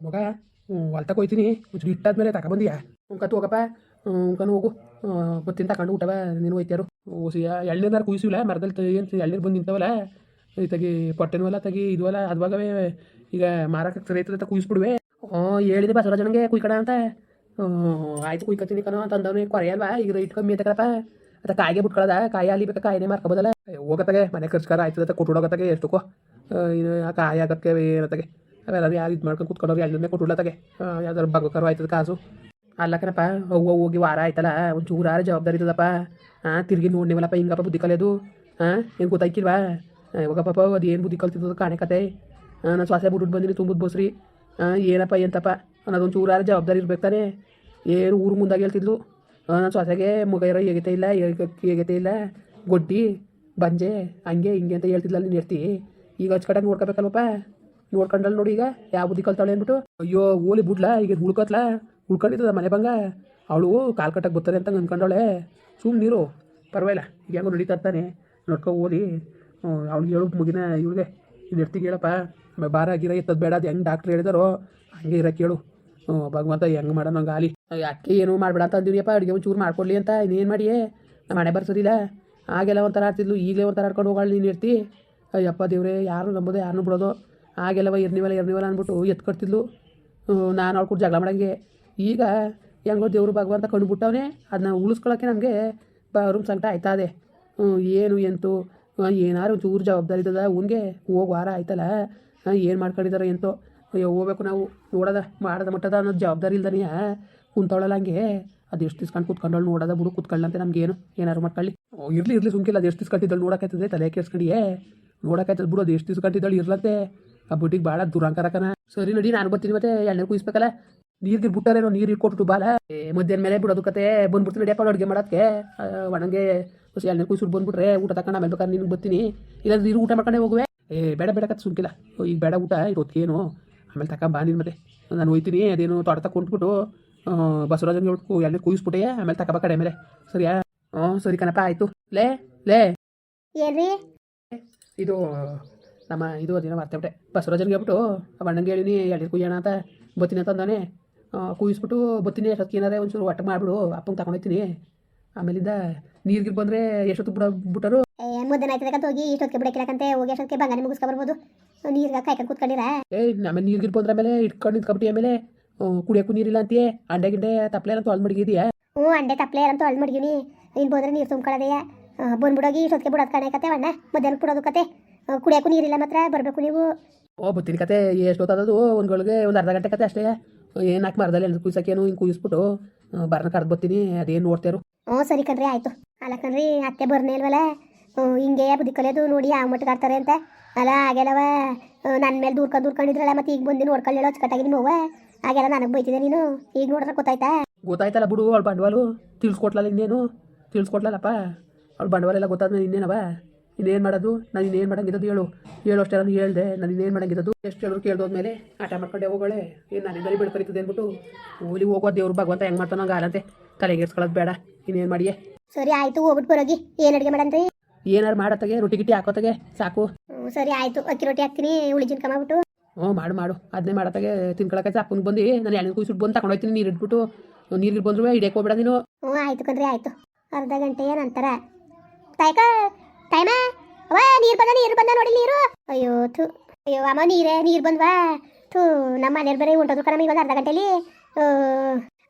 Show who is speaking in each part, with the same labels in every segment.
Speaker 1: ಮಗ ಹೊಲ್ತಕ್ಕೆ ಹೋಯ್ತೀನಿ. ಒಂಚೂರು ಇಟ್ಟಾದ್ಮೇಲೆ ತಗೊಬಂದಿಯಾ? ಉಂಕತ್ತು ಹೋಗಪ್ಪ. ಉಂಕನು ಹೋಗು. ಬತ್ತಿನ ತಗೊಂಡು ಊಟವ ನೀನು ಹೋಯ್ತಾರು ಓಸಿ ಎಳ್ನೀರ್ನಾರು ಕುಯ್ಸಿಲ್ಲ ಮರದಲ್ಲಿ ಏನು ಎಳ್ನೀರು ಬಂದು ನಿಂತವಲ್ಲ? ತಗಿ ಪೊಟ್ಟೆನವಲ್ಲ ತಗಿ ಇದುವಲ್ಲ ಅದ್ವಾಗವೇ ಈಗ ಮಾರಕ್ಕೆ ಸರಿ ಅಂತ ಕುಯ್ಸ್ಬಿಡುವೆ. ಹ್ಞೂ ಹೇಳಿದೆ ಬಸವರಾಜನಿಗೆ ಕುಯ್ಕಡ ಅಂತ. ಆಯ್ತು ಕುಯ್ಕತ್ತೀನಿ ಕಣೋ ಅಂತಂದವನು ಕೊರೆ ಅಲ್ವಾ? ಈಗ ರೈಟ್ ಕಮ್ಮಿ ಐತಕಪ್ಪ ಅದ ಕಾಯಿಗೆ ಬಿಟ್ಕೊಳ್ಳೋದ ಕಾಯಿ ಅಲ್ಲಿ ಕಾಯಿನೇ ಮಾರ್ಕೋಬೋದಲ್ಲ ಹೋಗತ್ತಾಗೆ ಮನೆ ಖರ್ಚ್ಕಾರ ಆಯ್ತದ ಕೊಟ್ಟುಡೋಗತ್ತಾಗೆ ಎಷ್ಟಕ್ಕೋ. ಇನ್ನು ಆ ಕಾಯಿ ಆಗಕ್ಕೆ ಏನತ್ತಾಗೆ ಅವೆಲ್ಲ ಯಾರು ಇದು ಮಾಡ್ಕೊಂಡು ಕುತ್ಕೊಂಡವ್ರು ಎಲ್ಲನೇ ಕೊಟ್ಟುಡ್ಲತ್ತಾಗೆ ಯಾವ್ದಾರು ಬಗ್ಗಕರು ಆಯ್ತದ ಕಾಸು? ಅಲ್ಲ ಕಣಪ್ಪ ಹೋಗಿ ಹೋಗಿ ವಾರ ಆಯ್ತಲ್ಲ ಒಂದು ಚೂರಾರ ಜವಾಬ್ದಾರಿ ಇದ್ದದಪ್ಪ ಹಾಂ ತಿರ್ಗಿ ನೋಡ್ನಿವಲ್ಲಪ್ಪ, ಹಿಂಗಪ್ಪ ಬುದ್ಧಿ ಕಲಿಯೋದು. ಹಾಂ ಏನು ಗೊತ್ತಾಯ್ಕಿಲ್ವಾ? ಹೋಗಪ್ಪ ಅದು ಏನು ಬುದ್ಧಿ ಕಲ್ತಿದ್ದು ಕಾಣೆ ಕತೆ. ನಾನು ಶ್ವಾಸ ಬಿಟ್ಬಿಟ್ಟು ಬಂದಿನಿ, ತುಂಬುದು ಬಸ್ರಿ. ಏನಪ್ಪ, ಎಂತಪ್ಪ? ಅನ್ನೋದೊಂದು ಚೂರಾರ ಜವಾಬ್ದಾರಿ ಇರ್ಬೇಕು ಏನು ಊರು ಮುಂದಾಗಿ ಹೇಳ್ತಿದ್ಲು? ನನ್ನ ಸೊಸೆಗೆ ಮಗ ಇರೋ ಹೇಗತೆ ಇಲ್ಲ ಹೇಗೈತೆ ಇಲ್ಲ? ಗೊಡ್ಡಿ, ಬಂಜೆ, ಹಂಗೆ, ಹಿಂಗೆ ಅಂತ ಹೇಳ್ತಿದ್ಲ ನೀನು ಇರ್ತಿ ಈಗ ಅಚ್ಚುಕಟ್ಟಾಗಿ ನೋಡ್ಕೋಬೇಕಲ್ವಪ್ಪ? ನೋಡ್ಕೊಂಡಲ್ಲಿ ನೋಡಿ ಈಗ. ಯಾವ ಬುದ್ಧಿ ಕಲ್ತಾಳೆ ಅಂದ್ಬಿಟ್ಟು, ಅಯ್ಯೋ, ಓಲಿ ಬಿಡ್ಲಾ ಈಗ ಉಳ್ಕೊತ್ಲಾ ಉಳ್ಕೊಂಡಿದ್ದದ ಮನೆ ಬಂಗ? ಅವಳು ಕಾಲು ಕಟ್ಟಕ್ಕೆ ಬರ್ತಾರೆ ಅಂತ ಅಂದ್ಕೊಂಡವಳೆ ಸುಮ್ಮನೆ ನೀರು ಪರವಾಗಿಲ್ಲ. ಈಗ ಹೆಂಗೋ ನಡೀತಾ ಇರ್ತಾನೆ. ನೋಡ್ಕೊ ಓದಿ ಅವ್ಳಿಗೆ ಹೇಳು ಮುಗಿನ ಇವಳಿಗೆ. ಎರ್ತಿಗೆ ಹೇಳಪ್ಪ? ಆಮೇಲೆ ಬಾರ ಗಿರ ಎತ್ತದ ಬೇಡ ಅದು ಹೆಂಗೆ ಡಾಕ್ಟ್ರ್ ಹೇಳಿದಾರೋ, ಹಂಗೆ ಇರೋ ಕೇಳು. ಭಗವಂತ ಹೆಂಗೆ ಮಾಡೋಣ ನಂಗೆ ಆಲಿ ಅಕ್ಕಿ ಏನು ಮಾಡಬೇಡ ಅಂತ ಅಂದಿರಿಯಪ್ಪ ಅಡುಗೆ ಚೂರು ಮಾಡ್ಕೊಡ್ಲಿ ಅಂತ. ಇನ್ನೇನು ಮಾಡಿ ನಮ್ಮ ಮನೆ ಬರ್ಸೋದಿಲ್ಲ. ಆಗೆಲ್ಲ ಒಂಥರ ಆಡ್ತಿದ್ಲು. ಈಗಲೇ ಒಂಥರ ಆಡ್ಕೊಂಡು ಹೋಗಾಳಿ ನೀನು ಇರ್ತಿ ಅಯ್ಯಪ್ಪ ದೇವ್ರೆ, ಯಾರು ನಂಬೋದು ಯಾರನ್ನೂ ಬಿಡೋದು. ಆಗೆಲ್ಲವ ಇರ್ನಿವಲ್ಲ ಇರ್ನಿವಲ್ಲ ಅಂದ್ಬಿಟ್ಟು ಎತ್ಕೊಡ್ತಿದ್ಲು. ನಾನು ಅವ್ಳು ಕೂಡ ಜಗಳ ಮಾಡಂಗೆ. ಈಗ ಹೆಂಗೋ ದೇವ್ರು ಭಗವಂತ ಕಂಡುಬಿಟ್ಟವನೇ ಅದನ್ನ ಉಳಿಸ್ಕೊಳ್ಳೋಕ್ಕೆ ನಮಗೆ ರೂಮ್ ಸಂಕಟ ಆಯ್ತಾ ಹ್ಞೂ ಏನು ಎಂತು? ಏನಾರು ಚೂರು ಜವಾಬ್ದಾರಿ ಇದ್ದದ, ಅವ್ನಿಗೆ ಹೋಗಿ ವಾರ ಆಯ್ತಲ್ಲ ಏನು ಮಾಡ್ಕೊಂಡಿದಾರೋ ಎಂತೋ. ಅಯ್ಯೋ, ಹೋಗ್ಬೇಕು ನಾವು. ನೋಡೋದ, ಮಾಡೋದ ಮಟ್ಟದ ಅನ್ನೋದು ಜವಾಬ್ದಾರಿ ಇಲ್ದನೇ ಕುಂತವಳಲ್ಲ ಹಂಗೆ. ಅದು ಎಷ್ಟು ದಿಸ್ಕೊಂಡು ಕುತ್ಕೊಂಡಳು ನೋಡೋದ ಬಿಡು ಕುತ್ಕೊಳ್ಳಂತೆ ನಮ್ಗೇನು. ಏನಾರು ಮಾಡ್ಕೊಳ್ಳಿ. ಇರಲಿ ಇರಲಿ ಸುಮ್ಕಿಲ್ಲ, ಅದು ಎಷ್ಟು ದಿವ್ಸ ಕಟ್ಟಿದ್ದಳು ನೋಡೋಕ್ಕಾಯ್ತದೆ ತಲೆ ಕೇಳಿಸ್ಕೊಂಡಿಯೇ ನೋಡೋಕ್ಕಾಯ್ತದೆ ಬಿಡು, ಅದು ಎಷ್ಟು ದಿವ್ಸ ಕಟ್ಟಿದ್ದಳು ಇರ್ಲಂತೆ ಆ ಬುಟ್ಟಿಗೆ ಭಾಳ ದುರಂಕರಕನ ಸರಿ ನಡಿ ನಾನು ಬರ್ತೀನಿ ಮತ್ತೆ ಎಣ್ಣೆ ಕುಯಿಸ್ಬೇಕಲ್ಲ. ನೀರ್ಗೆ ಬಿಟ್ಟಾರೇನೋ ನೀರು ಇಟ್ಕೊಟ್ಟು ಬಾಲ. ಮಧ್ಯಾಹ್ನ ಮೇಲೆ ಬಿಡೋದು ಕತೆ. ಬಂದ್ಬಿಡ್ತೀನಿ ನಡಿಯಪ್ಪ ಅಡುಗೆ ಮಾಡೋದಕ್ಕೆ ಒಣಗೆ ಹೊಸ ಎಣ್ಣೆ ಕುಯ್ಸ್ಬಿಟ್ಟು ಬಂದ್ಬಿಟ್ರೆ ಊಟ ತಗೊಂಡು ಆಮೇಲೆ ಬೇಕಾದ್ರೆ ನಿನ್ಗೆ ಬರ್ತೀನಿ. ಇಲ್ಲಾಂದ್ರೆ ನೀರು ಊಟ ಮಾಡ್ಕೊಂಡೇ ಹೋಗುವೆ. ಏ ಬೇಡ ಬೇಡ ಕತ್ ಸುಮ್ಕಿಲ್ಲ. ಈಗ ಬೇಡ ಊಟ ಇರೋದಕ್ಕೇನು ಆಮೇಲೆ ತಕ ಬಾ ನೀನು ಮತ್ತೆ. ನಾನು ಹೋಯ್ತೀನಿ ಅದೇನು ತೋಟ ತಕೊಂಡ್ಬಿಟ್ಟು ಬಸವರಾಜನ್ಗೆ ಹೇಳ್ಕು ಎಣ್ಣೆ ಕುಯಿಸ್ಬಿಟ್ಟೆ. ಆಮೇಲೆ ತಕ ಬಾ ಕಡೆ ಮೇಲೆ. ಸರಿಯಾ? ಹ್ಞೂ ಸರಿ ಕಣಪ್ಪ ಆಯಿತು. ಲೇ ಲೇ. ಇದು ನಮ್ಮ ಇದು ಅದೇನೋ ಮರ್ತೇಬಿಟ್ಟೆ ಬಸವರಾಜನ್ಗೆ ಹೇಳ್ಬಿಟ್ಟು ಅಣ್ಣಂಗೆ ಹೇಳಿನಿ ಎಳ್ನೀರು ಕುಯ್ಯೋಣ ಅಂತ ಬತ್ತೀನಿ ಅಂತ ಅಂದಾನೆ ಕುಯ್ಸ್ಬಿಟ್ಟು ಬತ್ತೀನಿ ಎಷ್ಟೊತ್ತಿಗೆ ಏನಾರೆ ಒಂಚೂರು ಒಟ್ಟು ಮಾಡಿಬಿಡು ಅಪ್ಪಂಗೆ ತಗೊಂಡೋಗ್ತೀನಿ ಆಮೇಲಿಂದ ನೀರ್ಗಿರ್ ಬಂದರೆ ಎಷ್ಟೊತ್ತು ಬಿಡ ಬಿಟ್ಟರು?
Speaker 2: ಏ ಮುದ್ದನ ಆಯ್ತದಕ್ಕಂತ ಹೋಗಿ ಇಷ್ಟೊತ್ತಿಗೆ ಬಿಡಕ್ಕಿಲ್ಲಕಂತೆ ಹೋಗಿ ಅಷ್ಟೊತ್ತಿಗೆ ಬಂಗಾನಿ ಮುಗಿಸ್ಕೊ ಬರ್ಬೋದು. ನೀರ್ಗೆ ಕಾಯ್ಕೊಂಡು ಕೂತ್ಕೊಂಡಿರ?
Speaker 1: ಏಯ್ ಆಮೇಲೆ ನೀರ್ಗಿರ್ ಬಂದ್ರೆ ಆಮೇಲೆ ಇಟ್ಕೊಂಡು ನಿಂತ್ಕೊಬಿಟ್ಟು ಆಮೇಲೆ ಕುಡಿಯೋಕ್ಕೂ ನೀರಿಲ್ಲ ಅಂತೀಯೇ ಅಂಡೆ ಗಿಂಡೆ ತಪ್ಪಲೆ ಅಂತ ಅಳ್ ಮಡಗಿದೆಯಾ?
Speaker 2: ಹ್ಞೂ ಅಂಡೆ ತಪ್ಪಲೆ ಅಂತ ಅಳ್ ಮಡಗಿನಿ. ಇನ್ನು ಬಂದ್ರೆ ನೀರು ತುಂಬ್ಕೊಳ್ಳೋದೆಯಾ? ಬಂದ್ಬಿಡೋಗಿ ಇಷ್ಟೊತ್ತಿಗೆ ಬಿಡೋದು ಕಣೆ ಕತೆ ಅಣ್ಣ. ಮಧ್ಯಾಹ್ನ ಬಿಡೋದು ಕತೆ. ಕುಡಿಯೋಕ್ಕೂ ನೀರಿಲ್ಲ ಮಾತ್ರ ಬರಬೇಕು ನೀವು.
Speaker 1: ಓ ಬತ್ತೀನಿ ಕತೆ ಎಷ್ಟೊತ್ತದು ಒಂದ್ಗಳಿಗೆ ಒಂದು ಅರ್ಧ ಗಂಟೆ ಕತೆ ಅಷ್ಟೇ. ಏನು ಹಾಕಿ ಮರದಲ್ಲಿ ಎಲ್ಲ ಕುಯ್ಸಕ್ಕೇನು ಹಿಂಗೆ ಕುಯ್ಸ್ಬಿಟ್ಟು ಬರ್ನ ಕರೆದು ಬರ್ತೀನಿ ಅದೇನು ನೋಡ್ತಾರು
Speaker 2: ಹ್ಞೂ ಸರಿ ಕಣ್ರಿ ಆಯಿತು. ಅಲ್ಲ ಕಣ್ರಿ ಅತ್ತೆ ಬರ್ನೇ ಇಲ್ವಲ್ಲ? ಹಿಂಗೆ ಬುದ್ಧಿ ಕಲಿಯೋದು ನೋಡಿ ಯಾವ ಮಟ್ಟಿಗೆ ಆಡ್ತಾರೆ ಅಂತ. ಅಲ್ಲ ಆಗೆಲ್ಲವ ನನ್ನ ಮೇಲೆ ದೂರ್ಕೊಂಡು ದೂರ್ಕೊಂಡಿದ್ರಲ್ಲ ಮತ್ತೆ ಈಗ ಬಂದು ನೋಡ್ಕೊಳ್ಳಿ ಹೇಳೋ ಅಚ್ಚುಕಟ್ಟಾಗಿ ನಿಮ್ಮವ್ವ ಆಗೆಲ್ಲ ನನಗೆ ಬೈತಿದ್ದೆ ನೀನು. ಈಗ ನೋಡ್ರೆ ಗೊತ್ತಾಯ್ತಾ?
Speaker 1: ಗೊತ್ತಾಯ್ತಲ್ಲ ಬಿಡು ಅವಳು ಬಂಡವಾಳು. ತಿಳಿಸ್ಕೊಟ್ಲಲ್ಲ ಇನ್ನೇನು? ತಿಳಿಸ್ಕೊಟ್ಲಲ್ಲಪ್ಪ. ಅವಳು ಬಂಡವಾಳ ಎಲ್ಲ ಗೊತ್ತಾದ್ಮೇಲೆ ಇನ್ನೇನವ? ಇನ್ನೇನು ಮಾಡೋದು? ನಾನು ಇನ್ನೇನು ಮಾಡೋಂಗಿದ್ದು ಹೇಳು. ಹೇಳು ಅಷ್ಟೇ ನಾನು ಹೇಳಿದೆ. ನಾನು ಇನ್ನೇನು ಮಾಡೋಂಗಿದ್ದು ಎಷ್ಟು ಹೇಳಿದ್ರು ಕೇಳ್ದೋದ್ಮೇಲೆ ಆಟ ಮಾಡ್ಕೊಂಡೆ ಹೋಗೋಳೆ. ಏನು ನಾನು ಬರೀ ಬಿಡ್ಕರಿತದೆ ಅಂದ್ಬಿಟ್ಟು ಓಲಿ ಹೋಗೋ ದೇವ್ರ ಭಗವಂತ ಹೆಂಗೆ ಮಾಡ್ತಾನೋ ಹಂಗೆ ಆಲಂತೆ ತಲೆಗೇರ್ಸ್ಕೊಳ್ಳೋದು ಬೇಡ. ಇನ್ನೇನು ಮಾಡಿಯೇ?
Speaker 2: ಸರಿ ಆಯಿತು ಹೋಗ್ಬಿಟ್ಟು ಬರೋಗಿ. ಏನು ಅಡುಗೆ ಮಾಡಂತೆ
Speaker 1: ಏನಾರು ಮಾಡತ್ತಾಗೆ ರೊಟ್ಟಿ ಗಿಟ್ಟಿ ಹಾಕೋತಾಗೆ ಸಾಕು.
Speaker 2: ಸರಿ ಆಯಿತು. ಅಕ್ಕಿ ರೊಟ್ಟಿ ಹಾಕ್ತೀನಿ ಉಳಿಜಿನ ಕಮಾಬಿಟ್ಟು
Speaker 1: ಹ್ಞೂ ಮಾಡು ಮಾಡು. ಅದನ್ನೇ ಮಾಡತ್ತಾಗೆ ತಿನ್ಕೊಳಕ್ಕೆ ಸಾಕು ಬಂದು. ನಾನು ಎಣ್ಣೆ ಕುಯ್ಸಿಟ್ಟು ಬಂದು ತಗೊಂಡೋಗ್ತೀನಿ ನೀರು ಇಟ್ಬಿಟ್ಟು. ನೀರು ಬಂದ್ರು ಹಿಡಿಯಕ್ಕೆ ಹೋಗ್ಬೇಡ ನೀನು.
Speaker 2: ಹ್ಞೂ ಆಯಿತು ಕಂದ್ರೆ ಆಯಿತು. ಅರ್ಧ ಗಂಟೆಯ ನಂತರ. ತಾಯ್ಕ ಟೈಮ ಅವ ನೀರು ಬಂದ ನೀರು ಬಂದ ನೋಡಿ ನೀರು. ಅಯ್ಯೋ, ಥು. ಅಯ್ಯೋ, ಅಮ್ಮ, ನೀರೇ, ನೀರು ಬಂದ್ವಾ? ಥೂ, ನಮ್ಮ ಮನೇಲಿ ಬೇರೆ ಹೊಂಟೋದ್ರು ಕಣಮ್ಮ ಈಗ ಒಂದು ಅರ್ಧ ಗಂಟೆಲಿ.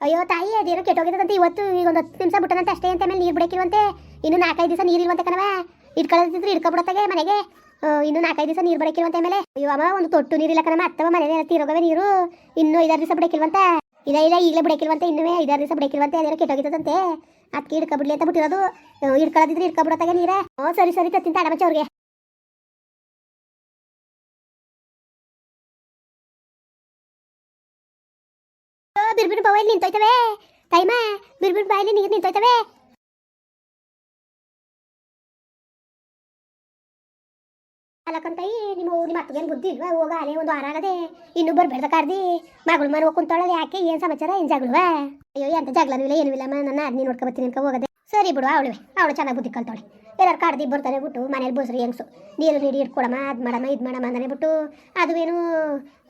Speaker 2: ಅಯ್ಯೋ, ತಾಯಿ, ಅದೇನೋ ಕೆಟ್ಟೋಗಿದಂತೆ ಇವತ್ತು, ಈಗ ಒಂದು ಹತ್ತು ನಿಮಿಷ ಬಿಟ್ಟದಂತೆ ಅಷ್ಟೇ ಅಂತ ಮೇಲೆ ನೀರು ಬಿಡಕಿರುವಂತೆ ಇನ್ನು ನಾಲ್ಕೈದು ದಿವಸ ನೀರು ಇಲ್ವಂತೆ ಕಣವ ಇಟ್ಕೊಳ್ಳೋದಿದ್ರೆ ಇಟ್ಕೊಬಿಡತ್ತಾಗೆ ಮನೆಗೆ. ಇನ್ನು ನಾಲ್ಕೈದು ದಿವಸ ನೀರು ಬಡಕಿಲ್ವಂತೆ ಮೇಲೆ ಅಯ್ಯೋ, ಅಮ್ಮ, ಒಂದು ತೊಟ್ಟು ನೀರಿಲ್ಲ ಕಣಮ್ಮ. ಅತ್ತವ ಮನೆ ತೀರೋಗವೆ ನೀರು? ಇನ್ನು ಐದಾರು ದಿವಸ ಬಿಡಕಿಲ್ವಂತ ಇಲ್ಲ ಇಲ್ಲ, ಈಗಲೇ ಬಿಡಕಿಲ್ವಂತೆ ಇನ್ನೂ ಐದಾರು ದಿವಸ ಬಿಡಕಿಲ್ವಂತೆ ಅದೇನೋ ಕೆಟ್ಟೋಗಿತ್ತಂತೆ ಅದಕ್ಕೆ ಹಿಡ್ಕೊಬಿಡ್ಲಿ ಅಂತ ಬಿಟ್ಟಿರೋದು. ಹಿಡ್ಕೊಳ್ಳೋದಿದ್ರೆ ಹಿಡ್ಕೊಬಿಡತ್ತಾಗೆ ನೀರೇ. ಓ, ಸರಿ ಸರಿ ತಿಂತ ತಾಡಮಚ್ಚ ಅವ್ರಿಗೆ ಬಿರ್ಬಿರ್ ಬಾಯಲ್ಲಿ ನಿಂತೋಯ್ತವೆ. ಟೈಮ ಬಿರ್ಬಿರ್ ಬಾಯಲ್ಲಿ ನೀರು ನಿಂತೋಯ್ತವೆ. ಅಲ್ಲಕ್ಕಂತಾಯಿ ನಿಮ್ಮ ನಿಮ್ಮ ಅತ್ತಿಗೇನು ಬುದ್ಧಿ ಇಲ್ವಾ? ಹೋಗ ಅಲ್ಲೇ ಒಂದು ವಾರ ಆಗದೆ ಇನ್ನೂ ಕಾರ್ದಿ ಮಗಳು ಮನೆ ಹೋಗಿ ಯಾಕೆ ಏನು ಸಮಾಚಾರ? ಏನು ಅಯ್ಯೋ, ಎಂತ ಜಗಳನೂ ಇಲ್ಲ, ಏನೂ ಇಲ್ಲ ನನ್ನ ಅದ್ನಿ ನೋಡ್ಕೊ ಬರ್ತೀನಿ ಅನ್ಕೊ ಹೋಗದೆ. ಸರಿ ಬಿಡು, ಅವಳುವೆ, ಅವಳು ಚೆನ್ನಾಗಿ ಬುದ್ಧಿ ಕಲ್ತಾಳೆ ಎಲ್ಲರೂ ಕಾಡ್ದಿ ಬರ್ತಾರೆ ಬಿಟ್ಟು ಮನೇಲಿ ಬಸ್ರಿ ಹೆಂಗ್ಸು. ನೀರು ನೀಡಿ ಇಟ್ಕೊಡಮ್ಮ ಅದು ಮಾಡಮ್ಮ, ಇದು ಮಾಡಮ್ಮ ಅಂತಾನೆ ಬಿಟ್ಟು ಅದುವೇನು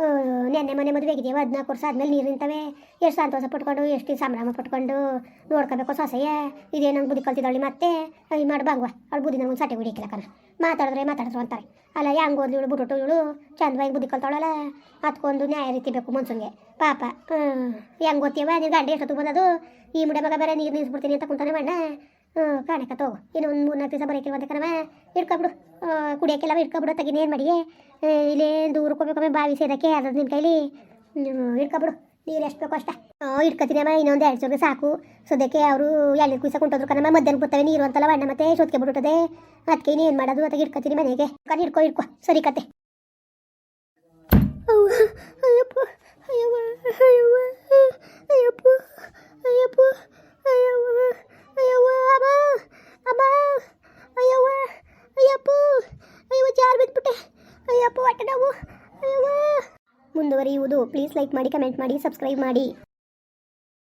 Speaker 2: ಏನು ನೆನ್ನೆ ಮನೆ ಮದುವೆ ಆಗಿದೆಯವ ಹದಿನಾಲ್ಕು ವರ್ಷ ಆದಮೇಲೆ ನೀರು ನಿಂತವೆ. ಎಷ್ಟು ಸಂತೋಷ ಪಟ್ಕೊಂಡು, ಎಷ್ಟು ಸಂಭ್ರಮ ಪಟ್ಕೊಂಡು ನೋಡ್ಕೋಬೇಕು ಸೊಸೆಯ. ಇದೇನಂಗೆ ಬುದ್ಧಿ ಕಲ್ತಿದ್ದಾಳೆ ಮತ್ತೆ ಈ ಮಾಡಿ ಬಂಗ್ವ ಅವಳು ಬುದ್ಧಿ ನಂಗೆ ಒಂದು ಸಟೆ ಹೊಡಿಯಕ್ಕಿಲ್ಲ ಕಣ. ಮಾತಾಡಿದ್ರೆ ಮಾತಾಡಿದ್ರು ಅಂತಾರೆ. ಅಲ್ಲ, ಹೆಂಗೆ ಓದ್ಲಿ ಇವಳು ಬಿಟ್ಟು ಇವಳು? ಚಂದವಾಗಿ ಬುದ್ಧಿ ಕಲ್ತಾಳಲ್ಲ? ಅದಕ್ಕೊಂದು ನ್ಯಾಯ ರೀತಿ ಬೇಕು ಮನ್ಸನ್ಗೆ ಪಾಪ ಹೆಂಗೆ ಗೊತ್ತೀವ ನೀನು ಗಂಡ ಎಷ್ಟೊತ್ತು ಬಂದದು? ಈ ಮುಡೆ ಮಗ ಬೇರೆ ನೀರು ನಿಲ್ಲಿಸ್ಬಿಡ್ತೀನಿ ಅಂತ ಕುಂತಾನೆ ಮಣ್ಣ ಕಾಣಕ ತಗೋ ಇನ್ನು ಒಂದು ಮೂರು ನಾಲ್ಕು ದಿವಸ ಬರೋಕ್ಕಿಲ್ವಂತೆ ಕಣವ ಇಟ್ಕೊಬಿಡು ಕುಡಿಯೋಕ್ಕೆಲ್ಲ ಇಟ್ಕೊಬಿಡು ತಗಿನ ಏನು ಮಾಡಿ ಆ, ಇಲ್ಲೇ ದೂರಕ್ಕೆ ಹೋಗ್ಬೇಕಮ್ಮ ಬಾವಿ ಸೇದಕ್ಕೆ ಅದ್ರ ನಿಮ್ಮ ಕೈಲಿ. ಇಟ್ಕೊಬಿಡು ನೀರು ಎಷ್ಟು ಬೇಕು ಅಷ್ಟ. ಇಟ್ಕೊತೀನಮ್ಮ ಇನ್ನೊಂದು ಎರಡು ಸಾವಿರ ಸಾಕು. ಸದ್ಯಕ್ಕೆ ಅವರು ಎಳ್ನೀರು ಕುಯ್ಸ ಕುಂಟೋದ್ರು ಕಣಮ್ಮ. ಮಧ್ಯಾಹ್ನ ಬರ್ತವೆ ನೀರು ಅಂತಲ್ಲ ಬಣ್ಣ ಮತ್ತೆ ಸೊತ್ಕೆ ಬಿಡುತ್ತದೆ ಅದಕ್ಕೆ ಏನು ಮಾಡೋದು? ಅದಕ್ಕೆ ಇಟ್ಕೊತೀನಿ ಮನೆಗೆ. ಕಣ್ ಇಟ್ಕೊ ಇಟ್ಕೊ ಸರಿ ಕತೆ. ಅಯ್ಯಪ್ಪ. ಅಯ್ಯಪ್ಪ ಅಯ್ಯವ್ವ. ಅಯ್ಯಪ್ಪ. ಅಯ್ಯಪ್ಪ. ಅಮ್ಮ ಅಮ್ಮ ಅಯ್ಯವ್ವ, ಅಯ್ಯಪ್ಪ ಅಯ್ಯೋ ಜಾರ್ ಬಿದ್ದುಬಿಟ್ಟೆ ಅಯ್ಯಪ್ಪ, ಹೊಟ್ಟೆ ನಾವು. ಅಯ್ಯವ್ವ. ಮುಂದುವರಿಯುವುದು ಪ್ಲೀಸ್ ಲೈಕ್ ಮಾಡಿ ಕಮೆಂಟ್ ಮಾಡಿ ಸಬ್ಸ್ಕ್ರೈಬ್ ಮಾಡಿ.